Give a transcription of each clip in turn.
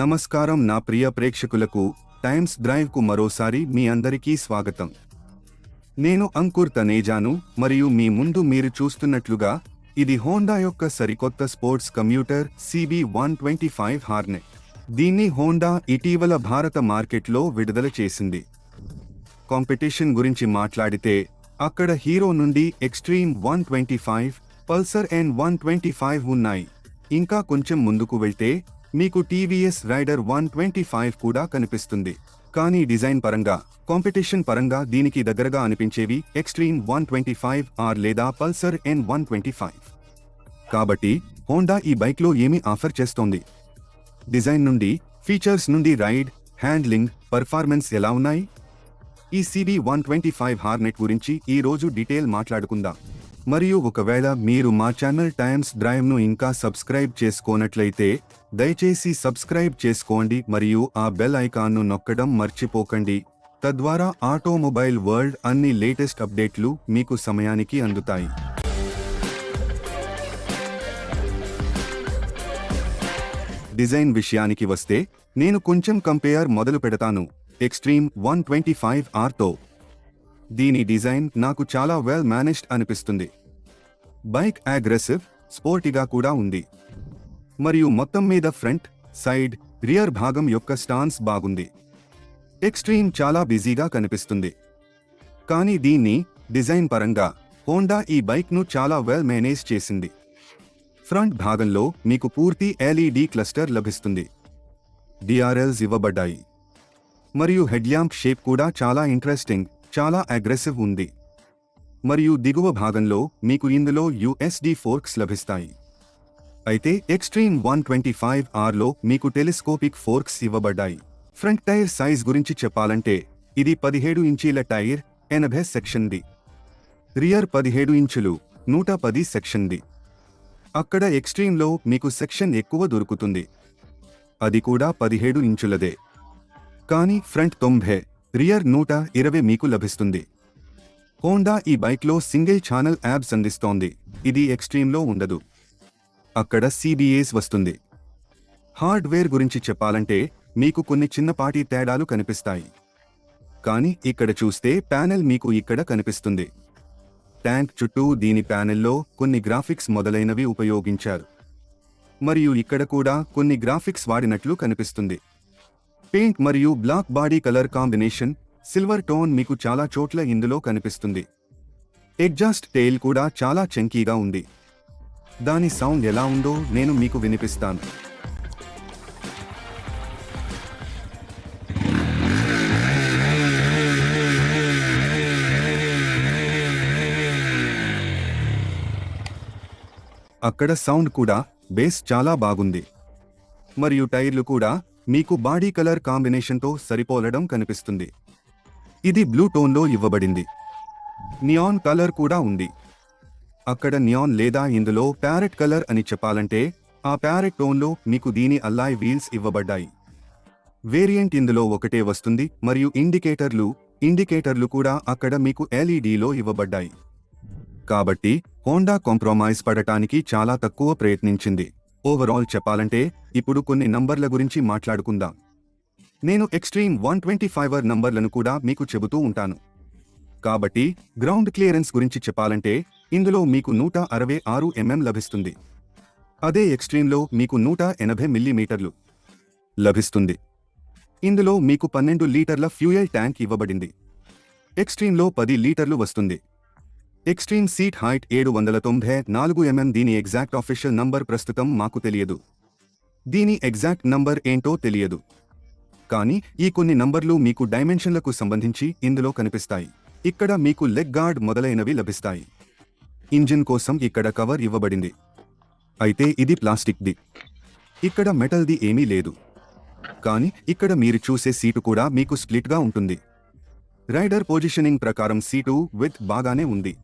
నమస్కారం నా ప్రియ ప్రేక్షకులకు టైమ్స్ డ్రైవ్కు మరోసారి మీ అందరికీ స్వాగతం. నేను అంకుర్ తనేజాను మరియు మీ ముందు మీరు చూస్తున్నట్లుగా ఇది హోండా యొక్క సరికొత్త sports commuter CB one twenty five Hornet. దీన్ని హోండా ఇటీవల భారత మార్కెట్లో విడుదల చేసింది. కాంపిటీషన్ గురించి మాట్లాడితే అక్కడ హీరో నుండి Xtreme one twenty five Pulsar N one twenty five ఉన్నాయి. ఇంకా కొంచెం ముందుకు వెళ్తే మీకు TVS Raider one twenty five కూడా కనిపిస్తుంది. కానీ డిజైన్ పరంగా కాంపిటీషన్ పరంగా దీనికి దగ్గరగా అనిపించేవి Xtreme one twenty five R లేదా Pulsar N one twenty five. కాబట్టి హోండా ఈ బైక్లో ఏమి ఆఫర్ చేస్తోంది? డిజైన్ నుండి ఫీచర్స్ నుండి రైడ్ హ్యాండ్లింగ్ పర్ఫార్మెన్స్ ఎలా ఉన్నాయి? ఈ CB one twenty five Hornet గురించి ఈ రోజు డీటెయిల్ మాట్లాడుకుందాం. మరియు ఒకవేళ మీరు మా ఛానల్ టైమ్స్ డ్రైవ్ను ఇంకా సబ్స్క్రైబ్ చేసుకోనట్లయితే దయచేసి సబ్స్క్రైబ్ చేసుకోండి మరియు ఆ బెల్ ఐకాన్ను నొక్కడం మర్చిపోకండి. తద్వారా ఆటోమొబైల్ వరల్డ్ అన్ని లేటెస్ట్ అప్డేట్లు మీకు సమయానికి అందుతాయి. డిజైన్ విషయానికి వస్తే నేను కొంచెం కంపేర్ మొదలు పెడతాను. ఎక్స్ట్రీమ్ వన్ ట్వంటీ ఫైవ్ ఆర్తో దీని డిజైన్ నాకు చాలా వెల్ మేనేజ్డ్ అనిపిస్తుంది. బైక్ అగ్రెసివ్ స్పోర్టిగా కూడా ఉంది. మరియు మొత్తం మీద ఫ్రంట్ సైడ్ రియర్ భాగం యొక్క స్టాన్స్ బాగుంది. ఎక్స్ట్రీమ్ చాలా బిజీగా కనిపిస్తుంది. కానీ దీన్ని డిజైన్ పరంగా హోండా ఈ బైక్ను చాలా వెల్ మేనేజ్ చేసింది. ఫ్రంట్ భాగంలో మీకు పూర్తి ఎల్ఈడి క్లస్టర్ లభిస్తుంది. డిఆర్ఎల్స్ ఇవ్వబడ్డాయి. మరియు హెడ్ల్యాంప్ షేప్ కూడా చాలా ఇంట్రెస్టింగ్ చాలా అగ్రెసివ్ ఉంది. మరియు దిగువ భాగంలో మీకు ఇందులో యుఎస్డి ఫోర్క్స్ లభిస్తాయి. అయితే ఎక్స్ట్రీమ్ వన్ ట్వంటీ ఫైవ్ ఆర్లో మీకు టెలిస్కోపిక్ ఫోర్క్స్ ఇవ్వబడ్డాయి. ఫ్రంట్ టైర్ సైజ్ గురించి చెప్పాలంటే ఇది పదిహేడు ఇంచీల టైర్ ఎనభై సెక్షన్ది. రియర్ పదిహేడు ఇంచులు నూట పది సెక్షన్ది. అక్కడ ఎక్స్ట్రీమ్లో మీకు సెక్షన్ ఎక్కువ దొరుకుతుంది. అది కూడా పదిహేడు ఇంచులదే. కానీ ఫ్రంట్ తొంభై రియర్ నూట ఇరవై మీకు లభిస్తుంది. హోండా ఈ బైక్లో సింగిల్ ఛానల్ యాబ్స్ అందిస్తోంది ఇది ఎక్స్ట్రీమ్లో ఉండదు. అక్కడ సిబిఏస్ వస్తుంది. హార్డ్వేర్ గురించి చెప్పాలంటే మీకు కొన్ని చిన్నపాటి తేడాలు కనిపిస్తాయి. కానీ ఇక్కడ చూస్తే ప్యానెల్ మీకు ఇక్కడ కనిపిస్తుంది. ట్యాంక్ చుట్టూ దీని ప్యానెల్లో కొన్ని గ్రాఫిక్స్ మొదలైనవి ఉపయోగించారు. మరియు ఇక్కడ కూడా కొన్ని గ్రాఫిక్స్ వాడినట్లు కనిపిస్తుంది. పెయింట్ మరియు black body colour combination silver tone మీకు చాలా చోట్ల ఇందులో కనిపిస్తుంది. ఎగ్జాస్ట్ టెయిల్ కూడా చాలా చంకీగా ఉంది. దాని సౌండ్ ఎలా ఉందో నేను మీకు వినిపిస్తాను. అక్కడ సౌండ్ కూడా బేస్ చాలా బాగుంది. మరియు టైర్లు కూడా మీకు బాడీ కలర్ కాంబినేషన్తో సరిపోలడం కనిపిస్తుంది. ఇది బ్లూ టోన్లో ఇవ్వబడింది. నియాన్ కలర్ కూడా ఉంది. అక్కడ నియాన్ లేదా ఇందులో ప్యారెట్ కలర్ అని చెప్పాలంటే ఆ ప్యారెట్ టోన్లో మీకు దీని అల్లాయ్ వీల్స్ ఇవ్వబడ్డాయి. వేరియంట్ ఇందులో ఒకటే వస్తుంది మరియు ఇండికేటర్లు ఇండికేటర్లు కూడా అక్కడ మీకు ఎల్ఈడిలో ఇవ్వబడ్డాయి. కాబట్టి హోండా కాంప్రమైజ్ పడటానికి చాలా తక్కువ ప్రయత్నించింది. ఓవరాల్ చెప్పాలంటే ఇప్పుడు కొన్ని నంబర్ల గురించి మాట్లాడుకుందాం. నేను ఎక్స్ట్రీమ్ వన్ ట్వంటీ ఫైవర్ నంబర్లను కూడా మీకు చెబుతూ ఉంటాను. కాబట్టి గ్రౌండ్ క్లియరెన్స్ గురించి చెప్పాలంటే ఇందులో మీకు నూట అరవై ఆరు ఎంఎం లభిస్తుంది. అదే ఎక్స్ట్రీమ్లో మీకు నూట ఎనభై మిల్లీమీటర్లు లభిస్తుంది. ఇందులో మీకు పన్నెండు లీటర్ల ఫ్యూయల్ ట్యాంక్ ఇవ్వబడింది. ఎక్స్ట్రీమ్లో పది లీటర్లు వస్తుంది. ఎక్స్ట్రీమ్ సీట్ హైట్ ఏడు వందల తొంభై నాలుగు ఎంఎం. దీని ఎగ్జాక్ట్ ఆఫీషియల్ నంబర్ ప్రస్తుతం మాకు తెలియదు. దీని ఎగ్జాక్ట్ నంబర్ ఏంటో తెలియదు. కానీ ఈ కొన్ని నంబర్లు మీకు డైమెన్షన్లకు సంబంధించి ఇందులో కనిపిస్తాయి. ఇక్కడ మీకు లెగ్ గార్డ్ మొదలైనవి లభిస్తాయి. ఇంజిన్ కోసం ఇక్కడ కవర్ ఇవ్వబడింది. అయితే ఇది ప్లాస్టిక్ది ఇక్కడ మెటల్ది ఏమీ లేదు. కానీ ఇక్కడ మీరు చూసే సీటు కూడా మీకు స్ప్లిట్గా ఉంటుంది. రైడర్ పొజిషనింగ్ ప్రకారం సీటు విత్ బాగానే ఉంది.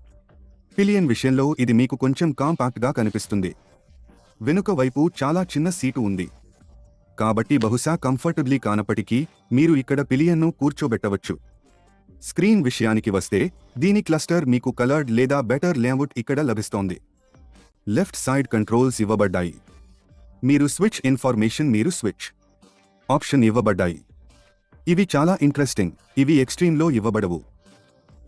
పిలియన్ విషయంలో ఇది మీకు కొంచెం కాంపాక్ట్గా కనిపిస్తుంది. వెనుక వైపు చాలా చిన్న సీటు ఉంది. కాబట్టి బహుశా కంఫర్టబ్లీ కానప్పటికీ మీరు ఇక్కడ పిలియన్ను కూర్చోబెట్టవచ్చు. స్క్రీన్ విషయానికి వస్తే దీని క్లస్టర్ మీకు కలర్డ్ లేదా బెటర్ లేఅవుట్ ఇక్కడ లభిస్తోంది. లెఫ్ట్ సైడ్ కంట్రోల్స్ ఇవ్వబడ్డాయి. మీరు స్విచ్ ఇన్ఫర్మేషన్ మీరు స్విచ్ ఆప్షన్ ఇవ్వబడ్డాయి. ఇవి చాలా ఇంట్రెస్టింగ్ ఇవి ఎక్స్ట్రీమ్లో ఇవ్వబడవు.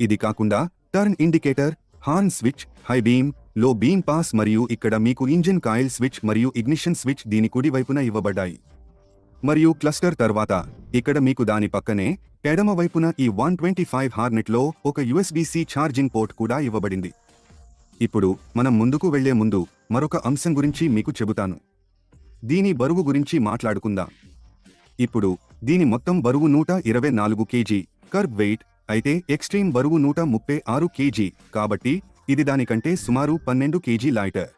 ఇది కాకుండా turn indicator horn switch high బీమ్లో beam pass మరియు ఇక్కడ మీకు ఇంజిన్ కాయిల్ స్విచ్ మరియు ఇగ్నిషన్ స్విచ్ దీని కుడి వైపున ఇవ్వబడ్డాయి. మరియు క్లస్టర్ తర్వాత ఇక్కడ మీకు దాని పక్కనే ఎడమ వైపున ఈ వన్ ట్వంటీ ఫైవ్ హార్నెట్లో ఒక యుఎస్బిసి ఛార్జింగ్ పోర్ట్ కూడా ఇవ్వబడింది. ఇప్పుడు మనం ముందుకు వెళ్ళే ముందు మరొక అంశం గురించి మీకు చెబుతాను. దీని బరువు గురించి మాట్లాడుకుందాం. ఇప్పుడు దీని మొత్తం బరువు నూట ఇరవై నాలుగు కేజీ కర్బ్ వెయిట్ అయితే ఎక్స్ట్రీమ్ బరువు నూట ముప్పై ఆరు కేజీ కాబట్టి ఇది దానికంటే సుమారు పన్నెండు కేజీ లైటర్.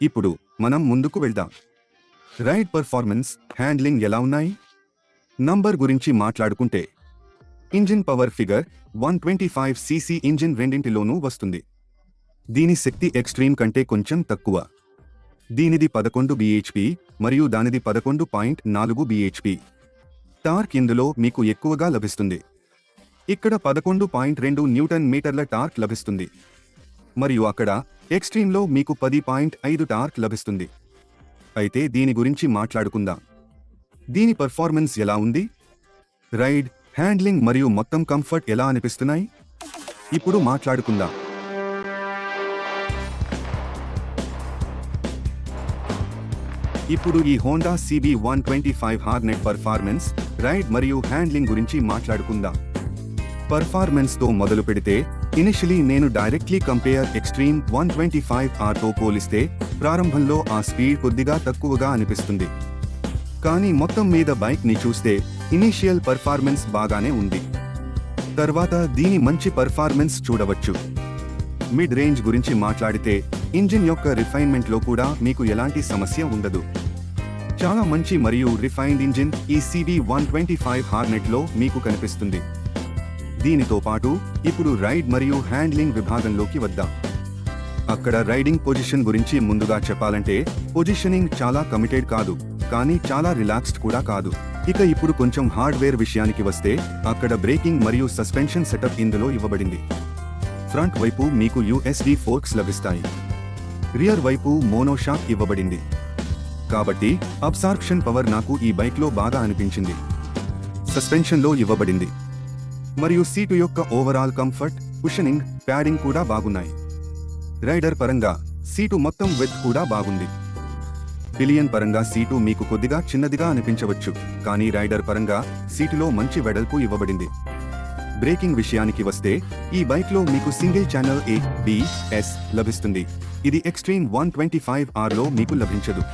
ఇప్పుడు మనం ముందుకు వెళ్దాం. రైడ్ పర్ఫార్మెన్స్ హ్యాండ్లింగ్ ఎలా ఉన్నాయి? నంబర్ గురించి మాట్లాడుకుంటే engine power figure one twenty five CC engine రెండింటిలోనూ వస్తుంది. దీని శక్తి ఎక్స్ట్రీమ్ కంటే కొంచెం తక్కువ. దీనిది పదకొండు బిహెచ్పి మరియు దానిది పదకొండు పాయింట్ నాలుగు బిహెచ్పి టార్క్ ఇందులో మీకు ఎక్కువగా లభిస్తుంది. ఇక్కడ పదకొండు పాయింట్ రెండు న్యూటన్ మీటర్ల టార్క్ లభిస్తుంది. మరియు అక్కడ ఎక్స్ట్రీమ్లో మీకు పది పాయింట్ ఐదు టార్క్ లభిస్తుంది. అయితే దీని గురించి మాట్లాడుకుందాం. దీని పర్ఫార్మెన్స్ ఎలా ఉంది? రైడ్ హ్యాండ్లింగ్ మరియు మొత్తం కంఫర్ట్ ఎలా అనిపిస్తున్నాయి? ఇప్పుడు మాట్లాడుకుందాం. ఇప్పుడు ఈ Honda CB one twenty five Hornet performance ride మరియు హ్యాండ్లింగ్ గురించి మాట్లాడుకుందాం. పర్ఫార్మెన్స్తో మొదలు పెడితే ఇనిషియలీ నేను directly compare Xtreme one twenty five ఆర్తో పోలిస్తే ప్రారంభంలో ఆ స్పీడ్ కొద్దిగా తక్కువగా అనిపిస్తుంది. కానీ మొత్తం మీద బైక్ని చూస్తే ఇనీషియల్ పర్ఫార్మెన్స్ బాగానే ఉంది. తర్వాత దీని మంచి పర్ఫార్మెన్స్ చూడవచ్చు. మిడ్ రేంజ్ గురించి మాట్లాడితే ఇంజిన్ యొక్క రిఫైన్మెంట్లో కూడా మీకు ఎలాంటి సమస్య ఉండదు. చాలా మంచి మరియు రిఫైన్డ్ ఇంజిన్ ఈ సిబి వన్ ట్వంటీ ఫైవ్ హార్నెట్లో మీకు కనిపిస్తుంది. దీనితో పాటు ఇప్పుడు రైడ్ మరియు హ్యాండ్లింగ్ విభాగంలోకి వద్దాం. అక్కడ రైడింగ్ పొజిషన్ గురించి ముందుగా చెప్పాలంటే పొజిషనింగ్ చాలా కమిటెడ్ కాదు కానీ చాలా రిలాక్స్డ్ కూడా కాదు. ఇక ఇప్పుడు కొంచెం హార్డ్వేర్ విషయానికి వస్తే అక్కడ బ్రేకింగ్ మరియు సస్పెన్షన్ సెటప్ ఇందులో ఇవ్వబడింది. ఫ్రంట్ వైపు మీకు యుఎస్డి ఫోర్క్స్ లభిస్తాయి. రియర్ వైపు మోనోషాక్ ఇవ్వబడింది. కాబట్టి అబ్సార్ప్షన్ పవర్ నాకు ఈ బైక్లో బాగా అనిపించింది. సస్పెన్షన్లో ఇవ్వబడింది. మరియు సీటు యొక్క ఓవరాల్ కంఫర్ట్ కుషనింగ్ ప్యాడింగ్ కూడా బాగున్నాయి. రైడర్ పరంగా సీటు మొత్తం వెత్ కూడా బాగుంది. పిలియన్ పరంగా సీటు మీకు కొద్దిగా చిన్నదిగా అనిపించవచ్చు కానీ రైడర్ పరంగా సీటులో మంచి వెడల్పు ఇవ్వబడింది. బ్రేకింగ్ విషయానికి వస్తే ఈ బైక్లో మీకు single channel A B S లభిస్తుంది. ఇది ఎక్స్ట్రీమ్ వన్ ట్వంటీ ఫైవ్ ఆర్లో మీకు లభించదు.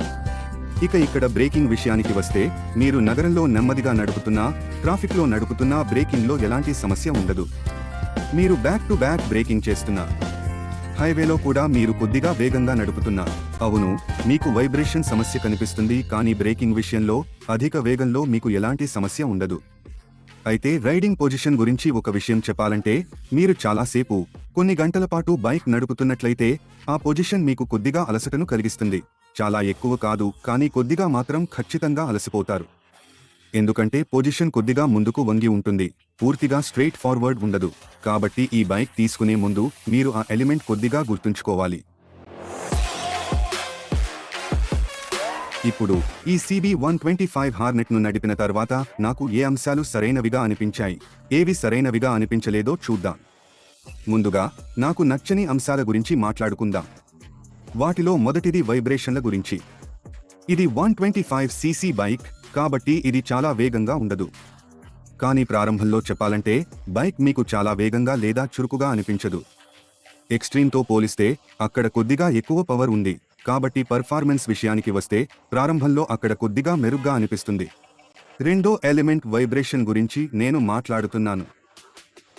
ఇక ఇక్కడ బ్రేకింగ్ విషయానికి వస్తే మీరు నగరంలో నెమ్మదిగా నడుపుతున్నా ట్రాఫిక్లో నడుపుతున్నా బ్రేకింగ్లో ఎలాంటి సమస్య ఉండదు. మీరు బ్యాక్ టు బ్యాక్ బ్రేకింగ్ చేస్తున్నా. హైవేలో కూడా మీరు కొద్దిగా వేగంగా నడుపుతున్నా. అవును మీకు వైబ్రేషన్ సమస్య కనిపిస్తుంది కానీ బ్రేకింగ్ విషయంలో అధిక వేగంలో మీకు ఎలాంటి సమస్య ఉండదు. అయితే రైడింగ్ పొజిషన్ గురించి ఒక విషయం చెప్పాలంటే మీరు చాలాసేపు కొన్ని గంటల పాటు బైక్ నడుపుతున్నట్లయితే ఆ పొజిషన్ మీకు కొద్దిగా అలసటను కలిగిస్తుంది. చాలా ఎక్కువ కాదు కానీ కొద్దిగా మాత్రం ఖచ్చితంగా అలసిపోతారు. ఎందుకంటే పొజిషన్ కొద్దిగా ముందుకు వంగి ఉంటుంది. పూర్తిగా స్ట్రెయిట్ ఫార్వర్డ్ ఉండదు. కాబట్టి ఈ బైక్ తీసుకునే ముందు మీరు ఆ ఎలిమెంట్ కొద్దిగా గుర్తుంచుకోవాలి. ఇప్పుడు ఈ సిబి వన్ ట్వంటీ ఫైవ్ హార్నెట్ను నడిపిన తర్వాత నాకు ఏ అంశాలు సరైనవిగా అనిపించాయి ఏవి సరైనవిగా అనిపించలేదో చూద్దాం. ముందుగా నాకు నచ్చని అంశాల గురించి మాట్లాడుకుందాం. వాటిలో మొదటిది వైబ్రేషన్ల గురించి. ఇది one twenty five CC bike కాబట్టి ఇది చాలా వేగంగా ఉండదు. కానీ ప్రారంభంలో చెప్పాలంటే బైక్ మీకు చాలా వేగంగా లేదా చురుకుగా అనిపించదు. ఎక్స్ట్రీమ్తో పోలిస్తే అక్కడ కొద్దిగా ఎక్కువ పవర్ ఉంది. కాబట్టి పర్ఫార్మెన్స్ విషయానికి వస్తే ప్రారంభంలో అక్కడ కొద్దిగా మెరుగ్గా అనిపిస్తుంది. రెండో ఎలిమెంట్ వైబ్రేషన్ గురించి నేను మాట్లాడుతున్నాను.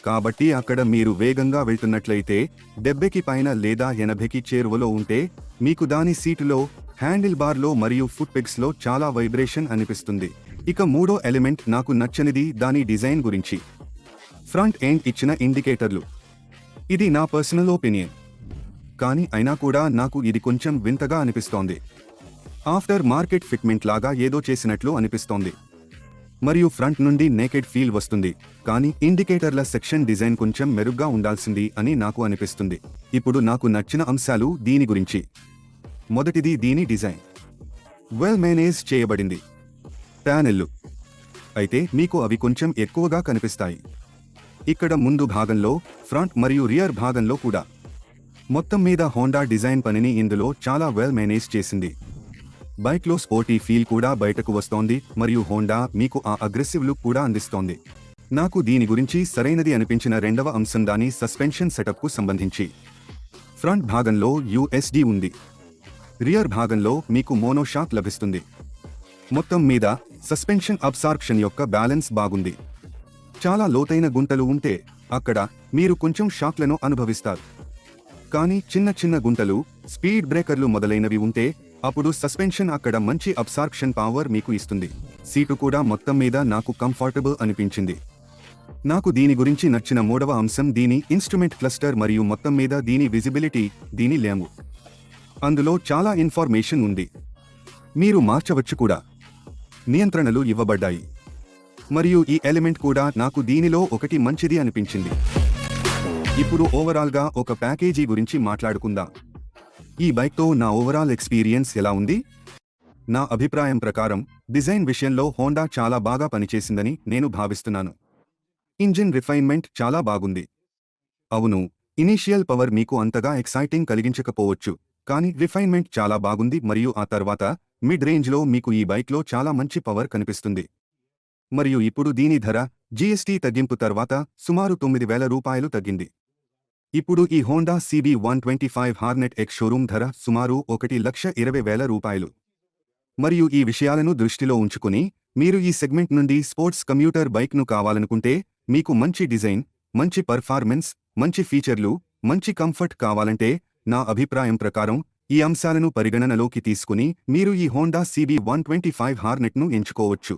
కాబట్టి అక్కడ మీరు వేగంగా వెళ్తున్నట్లయితే డెబ్బెకి పైన లేదా ఎనభైకి చేరువలో ఉంటే మీకు దాని సీటులో హ్యాండిల్ బార్లో మరియు ఫుట్ పెగ్స్లో చాలా వైబ్రేషన్ అనిపిస్తుంది. ఇక మూడో ఎలిమెంట్ నాకు నచ్చనిది దాని డిజైన్ గురించి. ఫ్రంట్ ఎండ్ ఇచ్చిన ఇండికేటర్లు. ఇది నా పర్సనల్ ఒపీనియన్. కానీ అయినా కూడా నాకు ఇది కొంచెం వింతగా అనిపిస్తోంది. ఆఫ్టర్ మార్కెట్ ఫిట్మెంట్ లాగా ఏదో చేసినట్లు అనిపిస్తోంది. మరియు ఫ్రంట్ నుండి నేకెడ్ ఫీల్ వస్తుంది. కానీ ఇండికేటర్ల సెక్షన్ డిజైన్ కొంచెం మెరుగ్గా ఉండాల్సింది అని నాకు అనిపిస్తుంది. ఇప్పుడు నాకు నచ్చిన అంశాలు దీని గురించి. మొదటిది దీని డిజైన్ వెల్ మేనేజ్ చేయబడింది. ప్యానెల్లు అయితే మీకు అవి కొంచెం ఎక్కువగా కనిపిస్తాయి. ఇక్కడ ముందు భాగంలో ఫ్రంట్ మరియు రియర్ భాగంలో కూడా. మొత్తం మీద హోండా డిజైన్ పనిని ఇందులో చాలా వెల్ మేనేజ్ చేసింది. బైక్లో స్పోర్టీ ఫీల్ కూడా బయటకు వస్తోంది మరియు హోండా మీకు ఆ అగ్రెసివ్ లుక్ కూడా అందిస్తోంది. నాకు దీని గురించి సరైనది అనిపించిన రెండవ అంశం దాని సస్పెన్షన్ సెటప్కు సంబంధించి. ఫ్రంట్ భాగంలో యుఎస్డి ఉంది. రియర్ భాగంలో మీకు మోనోషాక్ లభిస్తుంది. మొత్తం మీద సస్పెన్షన్ అబ్సార్ప్షన్ యొక్క బ్యాలెన్స్ బాగుంది. చాలా లోతైన గుంటలు ఉంటే అక్కడ మీరు కొంచెం షాక్లను అనుభవిస్తారు. కానీ చిన్న చిన్న గుంటలు స్పీడ్ బ్రేకర్లు మొదలైనవి ఉంటే అప్పుడు సస్పెన్షన్ అక్కడ మంచి అబ్సార్ప్షన్ పవర్ మీకు ఇస్తుంది. సీటు కూడా మొత్తం మీద నాకు కంఫర్టబుల్ అనిపించింది. నాకు దీని గురించి నచ్చిన మూడవ అంశం దీని ఇన్స్ట్రుమెంట్ క్లస్టర్ మరియు మొత్తం మీద దీని విజిబిలిటీ దీని లేము అందులో చాలా ఇన్ఫర్మేషన్ ఉంది. మీరు మార్చవచ్చు కూడా. నియంత్రణలు ఇవ్వబడ్డాయి. మరియు ఈ ఎలిమెంట్ కూడా నాకు దీనిలో ఒకటి మంచిది అనిపించింది. ఇప్పుడు ఓవరాల్గా ఒక ప్యాకేజీ గురించి మాట్లాడుకుందాం. ఈ బైక్తో నా ఓవరాల్ ఎక్స్పీరియన్స్ ఎలా ఉంది? నా అభిప్రాయం ప్రకారం డిజైన్ విషయంలో హోండా చాలా బాగా పనిచేసిందని నేను భావిస్తున్నాను. ఇంజిన్ రిఫైన్మెంట్ చాలా బాగుంది. అవును ఇనీషియల్ పవర్ మీకు అంతగా ఎక్సైటింగ్ కలిగించకపోవచ్చు కానీ రిఫైన్మెంట్ చాలా బాగుంది మరియు ఆ తర్వాత మిడ్ రేంజ్లో మీకు ఈ బైక్లో చాలా మంచి పవర్ కనిపిస్తుంది. మరియు ఇప్పుడు దీని ధర జీఎస్టీ తగ్గింపు తర్వాత సుమారు తొమ్మిది వేల రూపాయలు తగ్గింది. ఇప్పుడు ఈ Honda CB one twenty five Hornet ex showroom ధర సుమారు ఒకటి లక్ష ఇరవై వేల రూపాయలు. మరియు ఈ విషయాలను దృష్టిలో ఉంచుకుని మీరు ఈ సెగ్మెంట్ నుండి స్పోర్ట్స్ కమ్యూటర్ బైక్ను కావాలనుకుంటే మీకు మంచి డిజైన్ మంచి పర్ఫార్మెన్స్ మంచి ఫీచర్లు మంచి కంఫర్ట్ కావాలంటే నా అభిప్రాయం ప్రకారం ఈ అంశాలను పరిగణనలోకి తీసుకుని మీరు ఈ Honda CB one twenty five హార్నెట్ను ఎంచుకోవచ్చు.